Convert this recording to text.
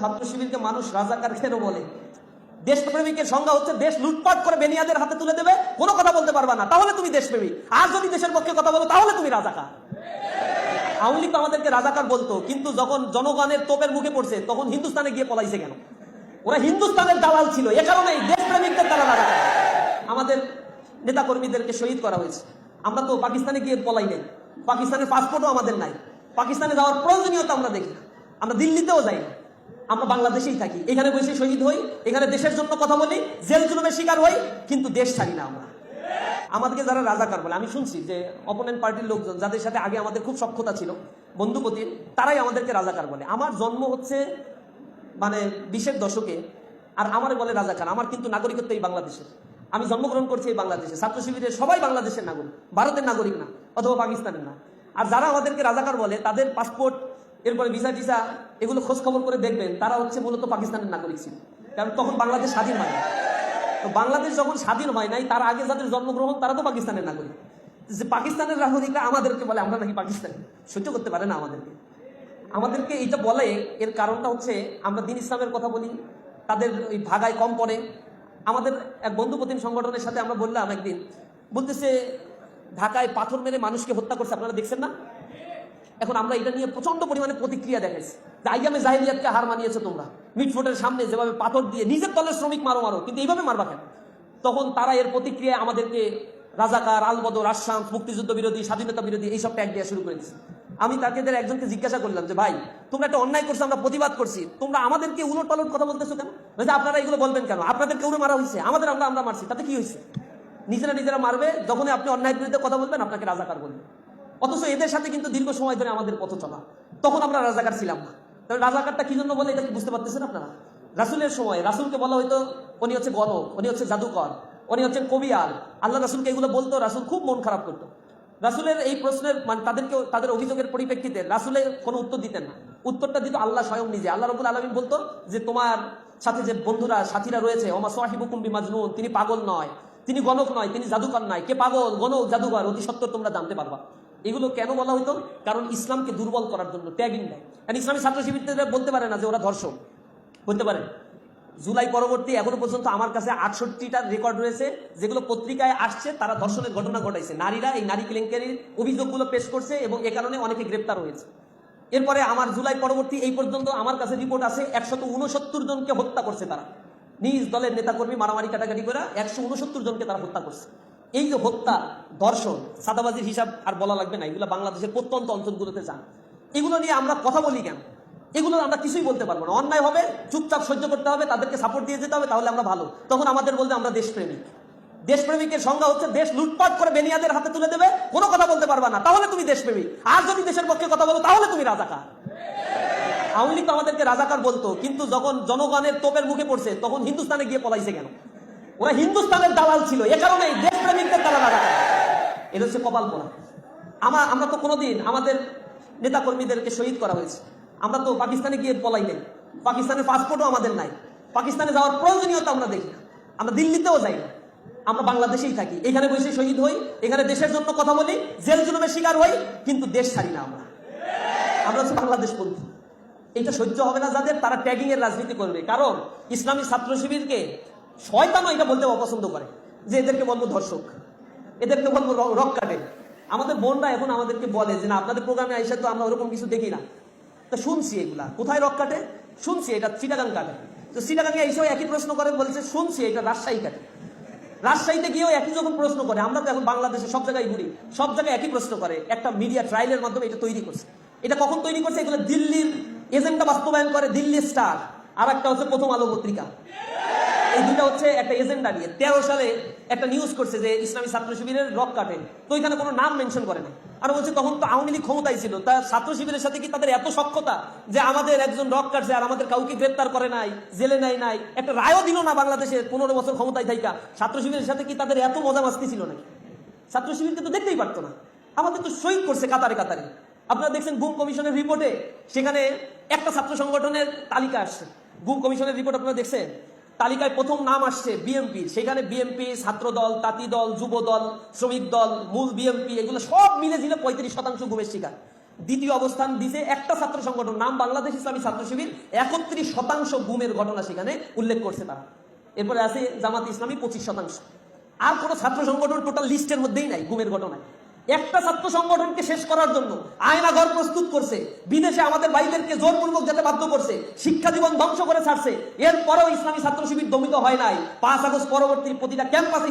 ছাত্র শিবিরকে মানুষ রাজাকার কেন বলে। দেশপ্রেমিকের সংজ্ঞা হচ্ছে দেশ লুটপাট করে বেনিয়াদের হাতে তুলে দেবে, কোনো কথা বলতে পারবা না। তাহলে তুমি দেশপ্রেমিক। আর যদি দেশের পক্ষে কথা বলো, তাহলে তুমি রাজাকার। আওয়ামী লীগ আমাদেরকে রাজাকার বলতো, কিন্তু যখন জনগণের তোপের মুখে পড়ছে, তখন হিন্দুস্তানে গিয়ে পলাইছে কেন? ওরা হিন্দুস্তানের দালাল ছিল, এ কারণে দেশপ্রেমিকদের দ্বারা রাজাকার। আমাদের নেতাকর্মীদেরকে শহীদ করা হয়েছে। আমরা তো পাকিস্তানে গিয়ে পলাই নাই। পাকিস্তানের পাসপোর্টও আমাদের নাই। পাকিস্তানে যাওয়ার প্রয়োজনীয়তা আমরা দেখি আমরা দিল্লিতেও যাই না আমরা বাংলাদেশেই থাকি। এখানে বসে শহীদ হই, এখানে দেশের জন্য কথা বলি, জেল জুলুমের শিকার হই, কিন্তু দেশ ছাড়ি না আমরা। আমাদেরকে যারা রাজাকার বলে, আমি শুনছি যে অপোনেন্ট পার্টির লোকজন, যাদের সাথে আগে আমাদের খুব সক্ষতা ছিল বন্ধুপতির তারাই আমাদেরকে রাজাকার বলে। আমার জন্ম হচ্ছে মানে বিশের দশকে, আর আমার বলে রাজাকার। আমার কিন্তু নাগরিকত্ব এই বাংলাদেশের। আমি জন্মগ্রহণ করছি এই বাংলাদেশে। ছাত্র শিবিরের সবাই বাংলাদেশের নাগরিক। ভারতের নাগরিক না, অথবা পাকিস্তানের না। আর যারা আমাদেরকে রাজাকার বলে, তাদের পাসপোর্ট এরপরে ভিসা টিসা, এগুলো খোঁজ খবর করে দেখবেন, তারা হচ্ছে মূলত পাকিস্তানের নাগরিক ছিল। কারণ তখন বাংলাদেশ স্বাধীন হয় তো বাংলাদেশ যখন স্বাধীন হয় নাই, তার আগে যাদের জন্মগ্রহণ, তারা তো পাকিস্তানের নাগরিক। যে পাকিস্তানের নাগরিকরা আমাদেরকে বলে, আমরা নাকি পাকিস্তানি। সহ্য করতে পারে না আমাদেরকে। আমাদেরকে এটা বলে, এর কারণটা হচ্ছে, আমরা দিন ইসলামের কথা বলি, তাদের ওই ভাগায় কম পড়ে। আমাদের এক বন্ধুপ্রতিম সংগঠনের সাথে আমরা বললাম একদিন, বলতেছে, ঢাকায় পাথর মেরে মানুষকে হত্যা করছে। আপনারা দেখছেন না? এখন আমরা এটা নিয়ে প্রচণ্ড পরিমাণে প্রতিক্রিয়া দেখাইছি। যে আইয়ামে জাহিলিয়াতকে হার মানিয়েছো তোমরা। মিটফোটের সামনে যেভাবে পাথর দিয়ে নিজের দলের শ্রমিক মারো মারো কিন্তু এইভাবে মারবা কেন? তখন তারা এর প্রতিক্রিয়া আমাদেরকে রাজাকার আলবদর আসাম মুক্তিযুদ্ধ বিরোধী স্বাধীনতা বিরোধী এইসব ট্যাগ দেওয়া শুরু করেছে আমি তাদের একজনকে জিজ্ঞাসা করলাম যে ভাই তোমরা একটা অন্যায় করছ আমরা প্রতিবাদ করছি। তোমরা আমাদেরকে উলট পালট কথা বলতেছো কেন? বলছে, আপনারা এগুলো বলবেন কেন? আপনাদের কেউ মারা হয়েছে আমাদের আমরা আমরা মারছি। তাতে কি হয়েছে নিজেরা নিজেরা মারবে। যখনই আপনি অন্যায় বিরুদ্ধে কথা বলবেন আপনাকে রাজাকার বলবে। অথচ এদের সাথে কিন্তু দীর্ঘ সময় ধরে আমাদের পথ চলা। তখন আমরা রাজাকার ছিলাম না। তাহলে রাজাকারটা কি জন্য বলে, এটা কি বুঝতে পারতেছেন আপনারা? রাসুলের সময়, রাসুলকে বলা হয়তো উনি হচ্ছে গণক, উনি হচ্ছে জাদুকর, উনি হচ্ছেন কবিয়াল আল্লাহ রাসুলকে এগুলো বলতো, রাসুল খুব মন খারাপ করতো। রাসুলের এই প্রশ্নের মানে তাদেরকে, তাদের অভিযোগের পরিপ্রেক্ষিতে রাসুলের কোনো উত্তর দিতেন না। উত্তরটা দিত আল্লাহ স্বয়ং নিজে। আল্লাহ রবুল আলমিন বলতো যে, তোমার সাথে যে বন্ধুরা, সাথীরা রয়েছে, ওমা সোহাহিবুকুম বিমাজনুন, তিনি পাগল নয়, তিনি গণক নয়, তিনি জাদুকর নয়। কে পাগল? গণক, জাদুকর, অতি সত্য তোমরা জানতে পারবা। এগুলো কেন বলা হতো কারণ ইসলামকে দুর্বল করার জন্য ট্যাগিং দেয় কারণ ইসলামী ছাত্র শিবিররা বলতে পারে না যে ওরা ধর্ষক। বলতে পারে। জুলাই পরবর্তী এখনও পর্যন্ত আমার কাছে আটষট্টিটা রেকর্ড রয়েছে, যেগুলো পত্রিকায় আসছে, তারা ধর্ষণের ঘটনা ঘটাইছে। নারীরা এই নারী কেলেঙ্কারির অভিযোগগুলো পেশ করছে এবং এ কারণে অনেকে গ্রেপ্তার হয়েছে। এরপরে আমার জুলাই পরবর্তী এই পর্যন্ত আমার কাছে রিপোর্ট আছে, একশত উনসত্তর জনকে হত্যা করছে তারা। নিজ দলের নেতাকর্মী মারামারি কাটাকাটি করে একশো উনসত্তর জনকে তারা হত্যা করছে। এই যে হত্যা, ধর্ষণ, সাদাবাজির হিসাব আর বলা লাগবে না, এগুলো বাংলাদেশের প্রত্যন্ত অঞ্চলগুলোতে যান। এগুলো নিয়ে আমরা কথা বলি কেন? এগুলো আমরা কিছুই বলতে পারব না। অন্যায় হবে, চুপচাপ সহ্য করতে হবে, তাদেরকে সাপোর্ট দিয়ে যেতে হবে, তাহলে আমরা ভালো। তখন আমাদের বলতে আমরা দেশপ্রেমিক। দেশপ্রেমিকের সংজ্ঞা হচ্ছে দেশ লুটপাট করে বেনিয়াদের হাতে তুলে দেবে, কোনো কথা বলতে পারবা না। তাহলে তুমি দেশপ্রেমিক। আর যদি দেশের পক্ষে কথা বলো, তাহলে তুমি রাজাকার। আওয়ামী লীগ তো আমাদেরকে রাজাকার বলতো, কিন্তু যখন জনগণের তোপের মুখে পড়ছে, তখন হিন্দুস্তানে গিয়ে পলাইছে কেন? ওরা হিন্দুস্তানের দালাল ছিল, এ রাজাকার এটা হচ্ছে কপাল পোড়া আমার আমরা তো কোনোদিন আমাদের নেতাকর্মীদেরকে শহীদ করা হয়েছে। আমরা তো পাকিস্তানে গিয়ে পলাই নেই। পাকিস্তানের পাসপোর্টও আমাদের নাই। পাকিস্তানে যাওয়ার প্রয়োজনীয়তা আমরা দেখি না। আমরা দিল্লিতেও যাই না। আমরা বাংলাদেশেই থাকি। এখানে বসে শহীদ হই, এখানে দেশের জন্য কথা বলি, জেল জুলুমের শিকার হই, কিন্তু দেশ ছাড়ি না আমরা। আমরা হচ্ছে বাংলাদেশ পন্থী এটা সহ্য হবে না যাদের, তারা ট্যাগিং এর রাজনীতি করবে। কারণ ইসলামী ছাত্র শিবিরকে শয়তানও এটা বলতে অপছন্দ করে যে এদেরকে বলব ধর্ষক। এদেরকে বলব রক কাটে। আমাদের বোনরা এখন আমাদেরকে বলে যে, না, আপনাদের প্রোগ্রামে আইসা তো আমরা ওরকম কিছু দেখি না। তা শুনছি এগুলা। কোথায় রক কাটে? শুনছি এটা চিটাগাং কাটে। তো চিটাগাংয়ে এইসব একই প্রশ্ন করে, বলছে, শুনছি এটা রাজশাহী কাটে। রাজশাহীতে গিয়েও একই যখন প্রশ্ন করে, আমরা তো এখন বাংলাদেশে সব জায়গায় ঘুরি, সব জায়গায় একই প্রশ্ন করে, একটা মিডিয়া ট্রায়ালের মাধ্যমে এটা তৈরি করছে। এটা কখন তৈরি করছে? এগুলো দিল্লির এজেন্ডা বাস্তবায়ন করে, দিল্লি স্টার। আর একটা হচ্ছে প্রথম আলো পত্রিকা। এই দুটা হচ্ছে একটা এজেন্ডা নিয়ে। তেরো সালে একটা নিউজ করছে যে ইসলামী ছাত্র শিবিরের রক কাটে তো এখানে কোনো নাম মেনশন করে না আর বলছে, তখন তো আওয়ামী লীগ ক্ষমতায় ছিল। তা ছাত্র শিবিরের সাথে কি তাদের এত সক্ষতা যে আমাদের একজন রক কাটছে আর আমাদের কাউকে গ্রেপ্তার করে নাই, জেলে নাই নাই? একটা রায়ও দিল না বাংলাদেশের পনেরো বছর ক্ষমতায় থাইকা। ছাত্র শিবিরের সাথে কি তাদের এত মজা মাস্তি ছিল নাকি? ছাত্র শিবিরকে তো দেখতেই পারতো না। আমাদের তো শহীদ করছে কাতারে কাতারে। আপনারা দেখছেন গুম কমিশনের রিপোর্টে সেখানে একটা ছাত্র সংগঠনের তালিকা আসছে। গুম কমিশনের রিপোর্ট আপনারা দেখছেন? তালিকায় প্রথম নাম আসছে বিএমপি সেখানে বিএমপি ছাত্র দল তাঁতি দল যুব দল শ্রমিক দল মূল বিএমপি এগুলো সব মিলে ঝিলে পঁয়ত্রিশ শতাংশ গুমের শিকার। দ্বিতীয় অবস্থান দিছে একটা ছাত্র সংগঠন, নাম বাংলাদেশ ইসলামী ছাত্র শিবির। একত্রিশ শতাংশ গুমের ঘটনা সেখানে উল্লেখ করছে তারা। এরপরে আছে জামাত ইসলামী, পঁচিশ শতাংশ। আর কোনো ছাত্র সংগঠন টোটাল লিস্টের মধ্যেই নাই গুমের ঘটনায়। একটা ছাত্র সংগঠনকে শেষ করার জন্য আয়না ঘর প্রস্তুত করছে, বিদেশে আমাদের ভাইদেরকে জোরপূর্বক যেতে বাধ্য করছে, শিক্ষা জীবন ধ্বংস করে ছাড়ছে, এরপরেও ইসলামী ছাত্র শিবির দমিত হয় নাই। পাঁচ আগস্ট পরবর্তী প্রতিটা ক্যাম্পাসে